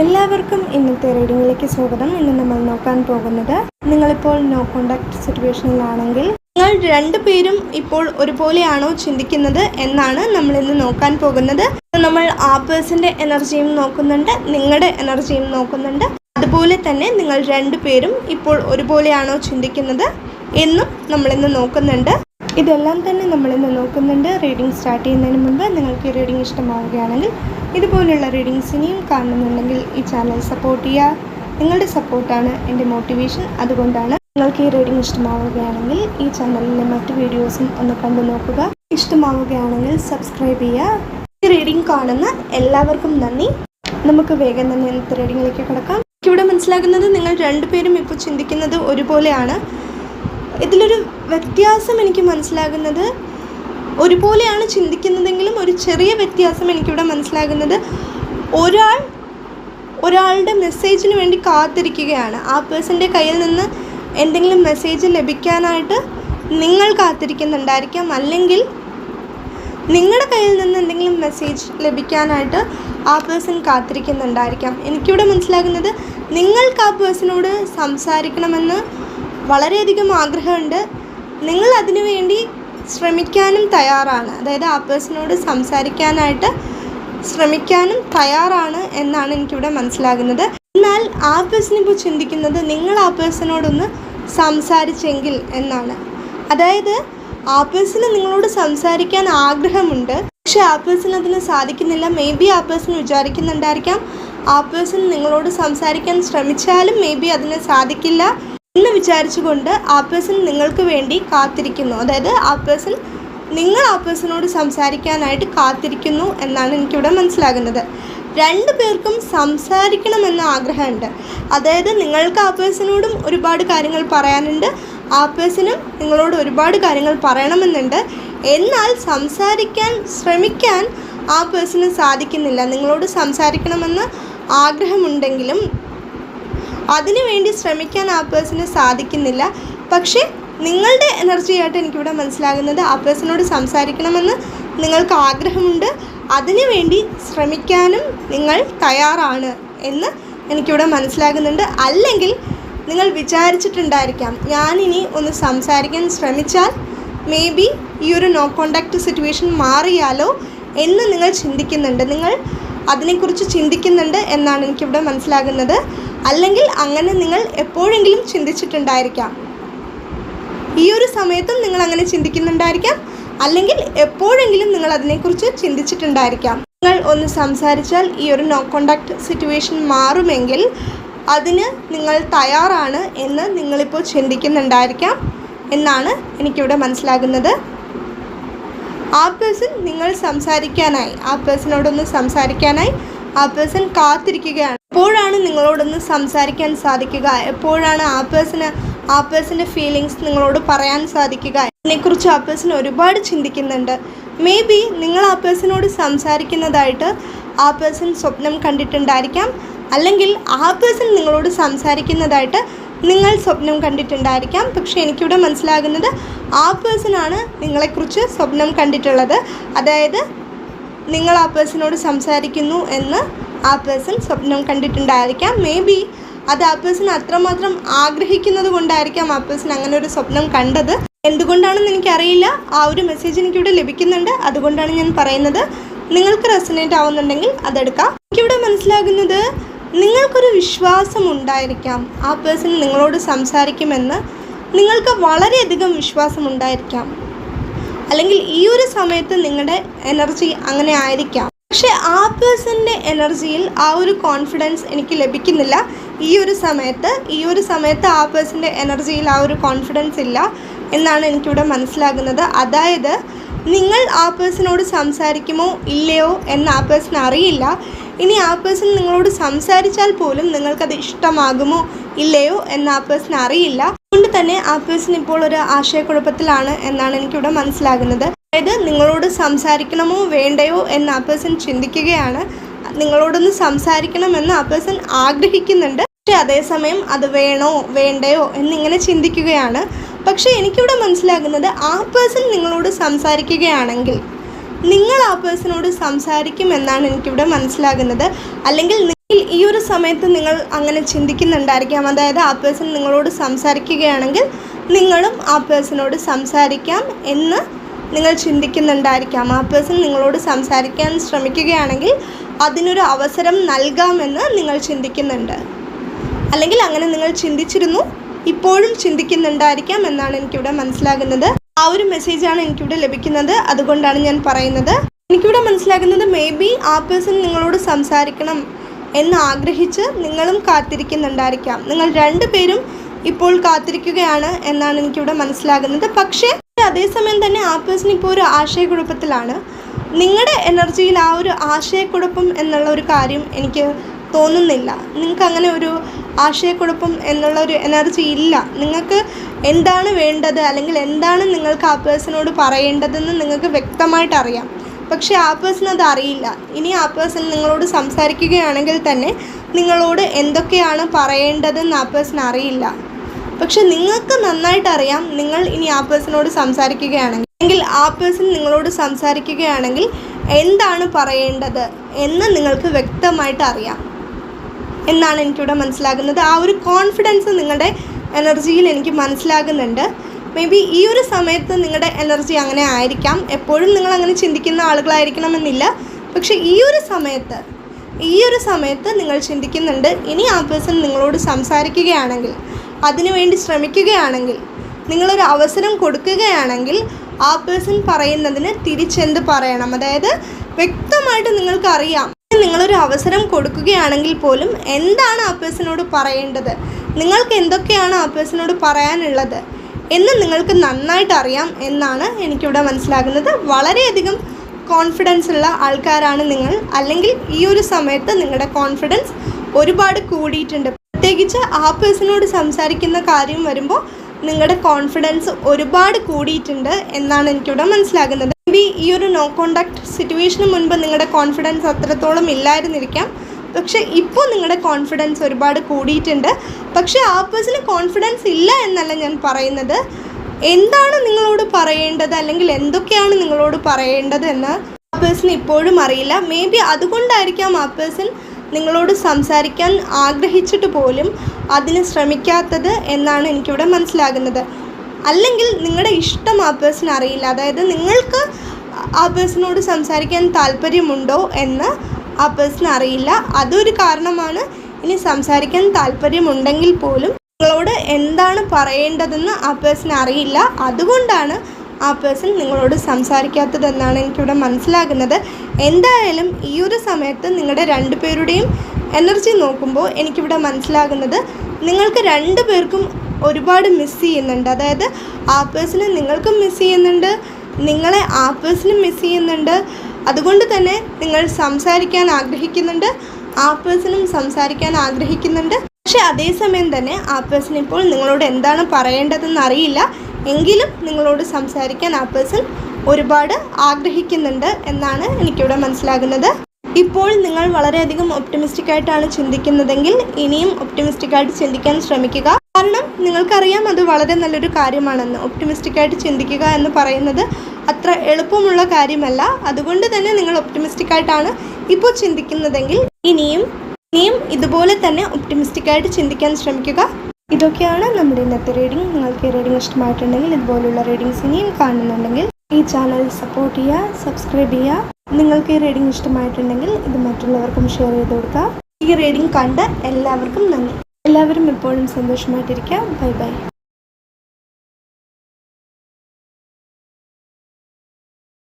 എല്ലാവർക്കും ഇന്നത്തെ റീഡിങ്ങിലേക്ക് സ്വാഗതം. ഇന്ന് നമ്മൾ നോക്കാൻ പോകുന്നത് നിങ്ങളിപ്പോൾ നോ കോണ്ടാക്ട് സിറ്റുവേഷനിലാണെങ്കിൽ നിങ്ങൾ രണ്ടുപേരും ഇപ്പോൾ ഒരുപോലെയാണോ ചിന്തിക്കുന്നത് എന്നാണ് നമ്മൾ ഇന്ന് നോക്കാൻ പോകുന്നത്. നമ്മൾ ആ പേഴ്സന്റെ എനർജിയും നോക്കുന്നുണ്ട് നിങ്ങളുടെ എനർജിയും നോക്കുന്നുണ്ട്. അതുപോലെ തന്നെ നിങ്ങൾ രണ്ടുപേരും ഇപ്പോൾ ഒരുപോലെയാണോ ചിന്തിക്കുന്നത്? എന്നും നമ്മളിന്ന് നോക്കുന്നുണ്ട്. ഇതെല്ലാം തന്നെ നമ്മളിന്ന് നോക്കുന്നുണ്ട്. റീഡിംഗ് സ്റ്റാർട്ട് ചെയ്യുന്നതിന് മുമ്പ് നിങ്ങൾക്ക് ഈ റീഡിംഗ് ഇഷ്ടമാവുകയാണെങ്കിൽ ഇതുപോലുള്ള റീഡിങ്സ് ഇനിയും കാണുന്നുണ്ടെങ്കിൽ ഈ ചാനൽ സപ്പോർട്ട് ചെയ്യുക. നിങ്ങളുടെ സപ്പോർട്ടാണ് എന്റെ മോട്ടിവേഷൻ. അതുകൊണ്ടാണ് നിങ്ങൾക്ക് ഈ റീഡിംഗ് ഇഷ്ടമാവുകയാണെങ്കിൽ ഈ ചാനലിലെ മറ്റ് വീഡിയോസും ഒന്ന് കണ്ടു നോക്കുക. ഇഷ്ടമാവുകയാണെങ്കിൽ സബ്സ്ക്രൈബ് ചെയ്യുക. ഈ റീഡിംഗ് കാണുന്ന എല്ലാവർക്കും നന്ദി. നമുക്ക് വേഗം തന്നെ ഇന്നത്തെ റീഡിങ്ങിലേക്ക് കിടക്കാം. ഇവിടെ മനസ്സിലാക്കുന്നത് നിങ്ങൾ രണ്ടുപേരും ഇപ്പോൾ ചിന്തിക്കുന്നത് ഒരുപോലെയാണ്. ഇതിലൊരു വ്യത്യാസം എനിക്ക് മനസ്സിലാകുന്നത് ഒരുപോലെയാണ് ചിന്തിക്കുന്നതെങ്കിലും ഒരു ചെറിയ വ്യത്യാസം എനിക്കിവിടെ മനസ്സിലാകുന്നത്. ഒരാൾ ഒരാളുടെ മെസ്സേജിന് വേണ്ടി കാത്തിരിക്കുകയാണ്. ആ പേഴ്സന്റെ കയ്യിൽ നിന്ന് എന്തെങ്കിലും മെസ്സേജ് ലഭിക്കാനായിട്ട് നിങ്ങൾ കാത്തിരിക്കുന്നുണ്ടായിരിക്കാം. അല്ലെങ്കിൽ നിങ്ങളുടെ കയ്യിൽ നിന്ന് എന്തെങ്കിലും മെസ്സേജ് ലഭിക്കാനായിട്ട് ആ പേഴ്സൺ കാത്തിരിക്കുന്നുണ്ടായിരിക്കാം. എനിക്കിവിടെ മനസ്സിലാകുന്നത് നിങ്ങൾക്ക് ആ പേഴ്സണോട് സംസാരിക്കണമെന്ന് വളരെയധികം ആഗ്രഹമുണ്ട്. നിങ്ങൾ അതിനു വേണ്ടി ശ്രമിക്കാനും തയ്യാറാണ്. അതായത് ആ പേഴ്സണോട് സംസാരിക്കാനായിട്ട് ശ്രമിക്കാനും തയ്യാറാണ് എന്നാണ് എനിക്കിവിടെ മനസ്സിലാകുന്നത്. എന്നാൽ ആ പേഴ്സൺ ഇപ്പോൾ ചിന്തിക്കുന്നത് നിങ്ങൾ ആ പേഴ്സണോടൊന്ന് സംസാരിച്ചെങ്കിൽ എന്നാണ്. അതായത് ആ പേഴ്സണ് നിങ്ങളോട് സംസാരിക്കാൻ ആഗ്രഹമുണ്ട്. പക്ഷേ ആ പേഴ്സൺ അതിന് സാധിക്കുന്നില്ല. മേ ബി ആ പേഴ്സൺ വിചാരിക്കുന്നുണ്ടായിരിക്കാം. ആ പേഴ്സൺ നിങ്ങളോട് സംസാരിക്കാൻ ശ്രമിച്ചാലും മേ ബി അതിന് സാധിക്കില്ല. എന്ന് വിചാരിച്ചുകൊണ്ട് ആ പേഴ്സൺ നിങ്ങൾക്ക് വേണ്ടി കാത്തിരിക്കുന്നു. അതായത് ആ പേഴ്സൺ നിങ്ങൾ ആ പേഴ്സണോട് സംസാരിക്കാനായിട്ട് കാത്തിരിക്കുന്നു എന്നാണ് എനിക്കിവിടെ മനസ്സിലാകുന്നത്. രണ്ടു പേർക്കും സംസാരിക്കണമെന്ന ആഗ്രഹമുണ്ട്. അതായത് നിങ്ങൾക്ക് ആ പേഴ്സണോടും ഒരുപാട് കാര്യങ്ങൾ പറയാനുണ്ട്. ആ പേഴ്സണും നിങ്ങളോട് ഒരുപാട് കാര്യങ്ങൾ പറയണമെന്നുണ്ട്. എന്നാൽ സംസാരിക്കാൻ ശ്രമിക്കാൻ ആ പേഴ്സണ് സാധിക്കുന്നില്ല. നിങ്ങളോട് സംസാരിക്കണമെന്ന് ആഗ്രഹമുണ്ടെങ്കിലും അതിനുവേണ്ടി ശ്രമിക്കാൻ ആ പേഴ്സന് സാധിക്കുന്നില്ല. പക്ഷേ നിങ്ങളുടെ എനർജിയായിട്ട് എനിക്കിവിടെ മനസ്സിലാകുന്നത് ആ പേഴ്സണോട് സംസാരിക്കണമെന്ന് നിങ്ങൾക്ക് ആഗ്രഹമുണ്ട്. അതിനുവേണ്ടി ശ്രമിക്കാനും നിങ്ങൾ തയ്യാറാണ് എന്ന് എനിക്കിവിടെ മനസ്സിലാകുന്നുണ്ട്. അല്ലെങ്കിൽ നിങ്ങൾ വിചാരിച്ചിട്ടുണ്ടായിരിക്കാം ഞാനിനി ഒന്ന് സംസാരിക്കാൻ ശ്രമിച്ചാൽ മേ ബി ഈ ഒരു നോ കോണ്ടാക്റ്റ് സിറ്റുവേഷൻ മാറിയാലോ എന്ന് നിങ്ങൾ ചിന്തിക്കുന്നുണ്ട്. നിങ്ങൾ അതിനെക്കുറിച്ച് ചിന്തിക്കുന്നുണ്ട് എന്നാണ് എനിക്കിവിടെ മനസ്സിലാകുന്നത്. അല്ലെങ്കിൽ അങ്ങനെ നിങ്ങൾ എപ്പോഴെങ്കിലും ചിന്തിച്ചിട്ടുണ്ടായിരിക്കാം. ഈ ഒരു സമയത്തും നിങ്ങൾ അങ്ങനെ ചിന്തിക്കുന്നുണ്ടായിരിക്കാം. അല്ലെങ്കിൽ എപ്പോഴെങ്കിലും നിങ്ങൾ അതിനെക്കുറിച്ച് ചിന്തിച്ചിട്ടുണ്ടായിരിക്കാം. നിങ്ങൾ ഒന്ന് സംസാരിച്ചാൽ ഈ ഒരു നോ കോണ്ടാക്ട് സിറ്റുവേഷൻ മാറുമെങ്കിൽ അതിന് നിങ്ങൾ തയ്യാറാണ് എന്ന് നിങ്ങളിപ്പോൾ ചിന്തിക്കുന്നുണ്ടായിരിക്കാം എന്നാണ് എനിക്കിവിടെ മനസ്സിലാകുന്നത്. ആ പേഴ്സൺ നിങ്ങൾ സംസാരിക്കാനായി. ആ പേഴ്സണോടൊന്ന് സംസാരിക്കാനായി. ആ പേഴ്സൺ കാത്തിരിക്കുകയാണ്. എപ്പോഴാണ് നിങ്ങളോടൊന്ന് സംസാരിക്കാൻ സാധിക്കുക? എപ്പോഴാണ് ആ പേഴ്സണ് ആ പേഴ്സന്റെ ഫീലിങ്സ് നിങ്ങളോട് പറയാൻ സാധിക്കുക? ഇതിനെക്കുറിച്ച് ആ പേഴ്സൺ ഒരുപാട് ചിന്തിക്കുന്നുണ്ട്. മേ ബി നിങ്ങൾ ആ പേഴ്സണോട് സംസാരിക്കുന്നതായിട്ട് ആ പേഴ്സൺ സ്വപ്നം കണ്ടിട്ടുണ്ടായിരിക്കാം. അല്ലെങ്കിൽ ആ പേഴ്സൺ നിങ്ങളോട് സംസാരിക്കുന്നതായിട്ട് നിങ്ങൾ സ്വപ്നം കണ്ടിട്ടുണ്ടായിരിക്കാം. പക്ഷേ എനിക്കിവിടെ മനസ്സിലാകുന്നത് ആ പേഴ്സണാണ് നിങ്ങളെക്കുറിച്ച് സ്വപ്നം കണ്ടിട്ടുള്ളത്. അതായത് നിങ്ങൾ ആ പേഴ്സണോട് സംസാരിക്കുന്നു എന്ന് ആ പേഴ്സൺ സ്വപ്നം കണ്ടിട്ടുണ്ടായിരിക്കാം. മേ ബി അത് ആ പേഴ്സൺ അത്രമാത്രം ആഗ്രഹിക്കുന്നത് കൊണ്ടായിരിക്കാം ആ പേഴ്സൺ അങ്ങനെ ഒരു സ്വപ്നം കണ്ടത്. എന്തുകൊണ്ടാണെന്ന് എനിക്കറിയില്ല. ആ ഒരു മെസ്സേജ് എനിക്കിവിടെ ലഭിക്കുന്നുണ്ട്. അതുകൊണ്ടാണ് ഞാൻ പറയുന്നത്. നിങ്ങൾക്ക് റെസനേറ്റ് ആവുന്നുണ്ടെങ്കിൽ അതെടുക്കാം. എനിക്കിവിടെ മനസ്സിലാകുന്നത് നിങ്ങൾക്കൊരു വിശ്വാസം ഉണ്ടായിരിക്കാം ആ പേഴ്സൺ നിങ്ങളോട് സംസാരിക്കുമെന്ന് നിങ്ങൾക്ക് വളരെയധികം വിശ്വാസം ഉണ്ടായിരിക്കാം അല്ലെങ്കിൽ ഈ ഒരു സമയത്ത് നിങ്ങളുടെ എനർജി അങ്ങനെ ആയിരിക്കാം. പക്ഷേ ആ പേഴ്സന്റെ എനർജിയിൽ ആ ഒരു കോൺഫിഡൻസ് എനിക്ക് ലഭിക്കുന്നില്ല. ഈ ഒരു സമയത്ത് ഈ ഒരു സമയത്ത് ആ പേഴ്സന്റെ എനർജിയിൽ ആ ഒരു കോൺഫിഡൻസ് ഇല്ല എന്നാണ് എനിക്കിവിടെ മനസ്സിലാകുന്നത്. അതായത് നിങ്ങൾ ആ പേഴ്സണോട് സംസാരിക്കുമോ ഇല്ലയോ എന്ന് ആ പേഴ്സൺ അറിയില്ല. ഇനി ആ പേഴ്സൺ നിങ്ങളോട് സംസാരിച്ചാൽ പോലും നിങ്ങൾക്കത് ഇഷ്ടമാകുമോ ഇല്ലയോ എന്ന് ആ പേഴ്സൺ അറിയില്ല. അതുകൊണ്ട് തന്നെ ആ പേഴ്സൺ ഇപ്പോൾ ഒരു ആശയക്കുഴപ്പത്തിലാണ് എന്നാണ് എനിക്കിവിടെ മനസ്സിലാകുന്നത്. അതായത് നിങ്ങളോട് സംസാരിക്കണമോ വേണ്ടയോ എന്ന് ആ പേഴ്സൺ ചിന്തിക്കുകയാണ്. നിങ്ങളോടൊന്ന് സംസാരിക്കണമെന്ന് ആ പേഴ്സൺ ആഗ്രഹിക്കുന്നുണ്ട്. പക്ഷെ അതേസമയം അത് വേണോ വേണ്ടയോ എന്നിങ്ങനെ ചിന്തിക്കുകയാണ്. പക്ഷേ എനിക്കിവിടെ മനസ്സിലാകുന്നത് ആ പേഴ്സൺ നിങ്ങളോട് സംസാരിക്കുകയാണെങ്കിൽ നിങ്ങൾ ആ പേഴ്സണോട് സംസാരിക്കും എന്നാണ് എനിക്കിവിടെ മനസ്സിലാകുന്നത്. അല്ലെങ്കിൽ ഈ ഒരു സമയത്ത് നിങ്ങൾ അങ്ങനെ ചിന്തിക്കുന്നുണ്ടായിരിക്കാം. അതായത് ആ പേഴ്സൺ നിങ്ങളോട് സംസാരിക്കുകയാണെങ്കിൽ നിങ്ങളും ആ പേഴ്സണോട് സംസാരിക്കാം എന്ന് നിങ്ങൾ ചിന്തിക്കുന്നുണ്ടായിരിക്കാം. ആ പേഴ്സൺ നിങ്ങളോട് സംസാരിക്കാൻ ശ്രമിക്കുകയാണെങ്കിൽ അതിനൊരു അവസരം നൽകാമെന്ന് നിങ്ങൾ ചിന്തിക്കുന്നുണ്ട്. അല്ലെങ്കിൽ അങ്ങനെ നിങ്ങൾ ചിന്തിച്ചിരുന്നു ഇപ്പോഴും ചിന്തിക്കുന്നുണ്ടായിരിക്കാം എന്നാണ് എനിക്കിവിടെ മനസ്സിലാകുന്നത്. ആ ഒരു മെസ്സേജാണ് എനിക്കിവിടെ ലഭിക്കുന്നത്. അതുകൊണ്ടാണ് ഞാൻ പറയുന്നത്. എനിക്കിവിടെ മനസ്സിലാക്കുന്നത് മേ ബി ആ പേഴ്സൺ നിങ്ങളോട് സംസാരിക്കണം എന്ന് ആഗ്രഹിച്ച് നിങ്ങളും കാത്തിരിക്കുന്നുണ്ടായിരിക്കാം. നിങ്ങൾ രണ്ടുപേരും ഇപ്പോൾ കാത്തിരിക്കുകയാണ് എന്നാണ് എനിക്കിവിടെ മനസ്സിലാകുന്നത്. പക്ഷേ അതേസമയം തന്നെ ആ പേഴ്സൺ ഇപ്പോൾ ഒരു ആശയക്കുഴപ്പത്തിലാണ്. നിങ്ങളുടെ എനർജിയിൽ ആ ഒരു ആശയക്കുഴപ്പം എന്നുള്ള ഒരു കാര്യം എനിക്ക് തോന്നുന്നില്ല. നിങ്ങൾക്ക് അങ്ങനെ ഒരു ആശയക്കുഴപ്പം എന്നുള്ള ഒരു എനർജി ഇല്ല. നിങ്ങൾക്ക് എന്താണ് വേണ്ടത്? അല്ലെങ്കിൽ എന്താണ് നിങ്ങൾക്ക് ആ പേഴ്സണോട് പറയേണ്ടതെന്ന് നിങ്ങൾക്ക് വ്യക്തമായിട്ട് അറിയാം. പക്ഷേ ആ പേഴ്സൺ അത് അറിയില്ല. ഇനി ആ പേഴ്സൺ നിങ്ങളോട് സംസാരിക്കുകയാണെങ്കിൽ തന്നെ നിങ്ങളോട് എന്തൊക്കെയാണ് പറയേണ്ടതെന്ന് ആ പേഴ്സൺ അറിയില്ല. പക്ഷെ നിങ്ങൾക്ക് നന്നായിട്ട് അറിയാം നിങ്ങൾ ഇനി ആ പേഴ്സണോട് സംസാരിക്കുകയാണെങ്കിൽ. അല്ലെങ്കിൽ ആ പേഴ്സൺ നിങ്ങളോട് സംസാരിക്കുകയാണെങ്കിൽ എന്താണ് പറയേണ്ടത് എന്ന് നിങ്ങൾക്ക് വ്യക്തമായിട്ട് അറിയാം. എന്നാണ് എനിക്കിവിടെ മനസ്സിലാകുന്നത്. ആ ഒരു കോൺഫിഡൻസ് നിങ്ങളുടെ എനർജിയിൽ എനിക്ക് മനസ്സിലാകുന്നുണ്ട്. മേ ബി ഈ ഒരു സമയത്ത് നിങ്ങളുടെ എനർജി അങ്ങനെ ആയിരിക്കാം. എപ്പോഴും നിങ്ങൾ അങ്ങനെ ചിന്തിക്കുന്ന ആളുകളായിരിക്കണമെന്നില്ല. പക്ഷേ ഈ ഒരു സമയത്ത് ഈ ഒരു സമയത്ത് നിങ്ങൾ ചിന്തിക്കുന്നുണ്ട്. ഇനി ആ പേഴ്സൺ നിങ്ങളോട് സംസാരിക്കുകയാണെങ്കിൽ അതിനുവേണ്ടി ശ്രമിക്കുകയാണെങ്കിൽ നിങ്ങളൊരു അവസരം കൊടുക്കുകയാണെങ്കിൽ ആ പേഴ്സൺ പറയുന്നതിന് തിരിച്ചെന്ത് പറയണം? അതായത് വ്യക്തമായിട്ട് നിങ്ങൾക്കറിയാം. നിങ്ങളൊരു അവസരം കൊടുക്കുകയാണെങ്കിൽ പോലും എന്താണ് ആ പേഴ്സണോട് പറയേണ്ടത്? നിങ്ങൾക്ക് എന്തൊക്കെയാണ് ആ പേഴ്സണോട് പറയാനുള്ളത്? എന്ന് നിങ്ങൾക്ക് നന്നായിട്ട് അറിയാം എന്നാണ് എനിക്കിവിടെ മനസ്സിലാകുന്നത്. വളരെയധികം കോൺഫിഡൻസ് ഉള്ള ആൾക്കാരാണ് നിങ്ങൾ. അല്ലെങ്കിൽ ഈ ഒരു സമയത്ത് നിങ്ങളുടെ കോൺഫിഡൻസ് ഒരുപാട് കൂടിയിട്ടുണ്ട്. പ്രത്യേകിച്ച് ആ പേഴ്സണോട് സംസാരിക്കുന്ന കാര്യം വരുമ്പോൾ നിങ്ങളുടെ കോൺഫിഡൻസ് ഒരുപാട് കൂടിയിട്ടുണ്ട് എന്നാണ് എനിക്കിവിടെ മനസ്സിലാകുന്നത്. മേ ബി ഈ ഒരു നോ കോണ്ടാക്ട് സിറ്റുവേഷന് മുൻപ് നിങ്ങളുടെ കോൺഫിഡൻസ് അത്രത്തോളം ഇല്ലായിരുന്നിരിക്കാം. പക്ഷേ ഇപ്പോൾ നിങ്ങളുടെ കോൺഫിഡൻസ് ഒരുപാട് കൂടിയിട്ടുണ്ട്. പക്ഷേ ആ പേഴ്സന് കോൺഫിഡൻസ് ഇല്ല എന്നല്ല ഞാൻ പറയുന്നത്. എന്താണ് നിങ്ങളോട് പറയേണ്ടത്? അല്ലെങ്കിൽ എന്തൊക്കെയാണ് നിങ്ങളോട് പറയേണ്ടത് എന്ന് ആ പേഴ്സൺ ഇപ്പോഴും അറിയില്ല. മേ ബി അതുകൊണ്ടായിരിക്കാം ആ പേഴ്സൺ നിങ്ങളോട് സംസാരിക്കാൻ ആഗ്രഹിച്ചിട്ട് പോലും അതിന് ശ്രമിക്കാത്തത് എന്നാണ് എനിക്കിവിടെ മനസ്സിലാകുന്നത്. അല്ലെങ്കിൽ നിങ്ങളുടെ ഇഷ്ടം ആ പേഴ്സൺ അറിയില്ല. അതായത് നിങ്ങൾക്ക് ആ പേഴ്സണോട് സംസാരിക്കാൻ താല്പര്യമുണ്ടോ എന്ന് ആ പേഴ്സൺ അറിയില്ല. അതൊരു കാരണമാണ്. ഇനി സംസാരിക്കാൻ താല്പര്യമുണ്ടെങ്കിൽ പോലും നിങ്ങളോട് എന്താണ് പറയേണ്ടതെന്ന് ആ പേഴ്സൺ അറിയില്ല. അതുകൊണ്ടാണ് ആ പേഴ്സൺ നിങ്ങളോട് സംസാരിക്കാത്തതെന്നാണ് എനിക്കിവിടെ മനസ്സിലാകുന്നത്. എന്തായാലും ഈ ഒരു സമയത്ത് നിങ്ങളുടെ രണ്ടുപേരുടെയും എനർജി നോക്കുമ്പോൾ എനിക്കിവിടെ മനസ്സിലാകുന്നത് നിങ്ങൾക്ക് രണ്ടു പേർക്കും ഒരുപാട് മിസ് ചെയ്യുന്നുണ്ട്. അതായത് ആ പേഴ്സണെ നിങ്ങൾക്കും മിസ് ചെയ്യുന്നുണ്ട് നിങ്ങളെ ആ പേഴ്സണും മിസ് ചെയ്യുന്നുണ്ട്. അതുകൊണ്ട് തന്നെ നിങ്ങൾ സംസാരിക്കാൻ ആഗ്രഹിക്കുന്നുണ്ട് ആ പേഴ്സണും സംസാരിക്കാൻ ആഗ്രഹിക്കുന്നുണ്ട്. പക്ഷെ അതേസമയം തന്നെ ആ പേഴ്സൺ ഇപ്പോൾ നിങ്ങളോട് എന്താണ് പറയേണ്ടതെന്ന് അറിയില്ല. എങ്കിലും നിങ്ങളോട് സംസാരിക്കാൻ ആ പേഴ്സൺ ഒരുപാട് ആഗ്രഹിക്കുന്നുണ്ട് എന്നാണ് എനിക്കിവിടെ മനസ്സിലാകുന്നത്. ഇപ്പോൾ നിങ്ങൾ വളരെയധികം ഒപ്റ്റിമിസ്റ്റിക് ആയിട്ടാണ് ചിന്തിക്കുന്നതെങ്കിൽ ഇനിയും ഒപ്റ്റിമിസ്റ്റിക് ആയിട്ട് ചിന്തിക്കാൻ ശ്രമിക്കുക. കാരണം നിങ്ങൾക്കറിയാം അത് വളരെ നല്ലൊരു കാര്യമാണെന്ന്. ഒപ്റ്റിമിസ്റ്റിക് ആയിട്ട് ചിന്തിക്കുക എന്ന് പറയുന്നത് അത്ര എളുപ്പമുള്ള കാര്യമല്ല. അതുകൊണ്ട് തന്നെ നിങ്ങൾ ഒപ്റ്റിമിസ്റ്റിക് ആയിട്ടാണ് ഇപ്പോൾ ചിന്തിക്കുന്നതെങ്കിൽ ഇനിയും ഇനിയും ഇതുപോലെ തന്നെ ഒപ്റ്റിമിസ്റ്റിക് ആയിട്ട് ചിന്തിക്കാൻ ശ്രമിക്കുക. ഇതൊക്കെയാണ് നമ്മുടെ ഇന്നത്തെ റീഡിംഗ് നിങ്ങൾക്ക് ഈ റീഡിംഗ് ഇഷ്ടമായിട്ടുണ്ടെങ്കിൽ ഇതുപോലുള്ള റീഡിങ്സ് ഇനിയും കാണുന്നുണ്ടെങ്കിൽ ഈ ചാനൽ സപ്പോർട്ട് ചെയ്യുക സബ്സ്ക്രൈബ് ചെയ്യുക. നിങ്ങൾക്ക് ഈ റീഡിംഗ് ഇഷ്ടമായിട്ടുണ്ടെങ്കിൽ ഇത് മറ്റുള്ളവർക്കും ഷെയർ ചെയ്ത് കൊടുക്കുക. ഈ റീഡിംഗ് കണ്ട എല്ലാവർക്കും നന്ദി. എല്ലാവരും എപ്പോഴും സന്തോഷമായിട്ടിരിക്കുക ബൈ ബൈ.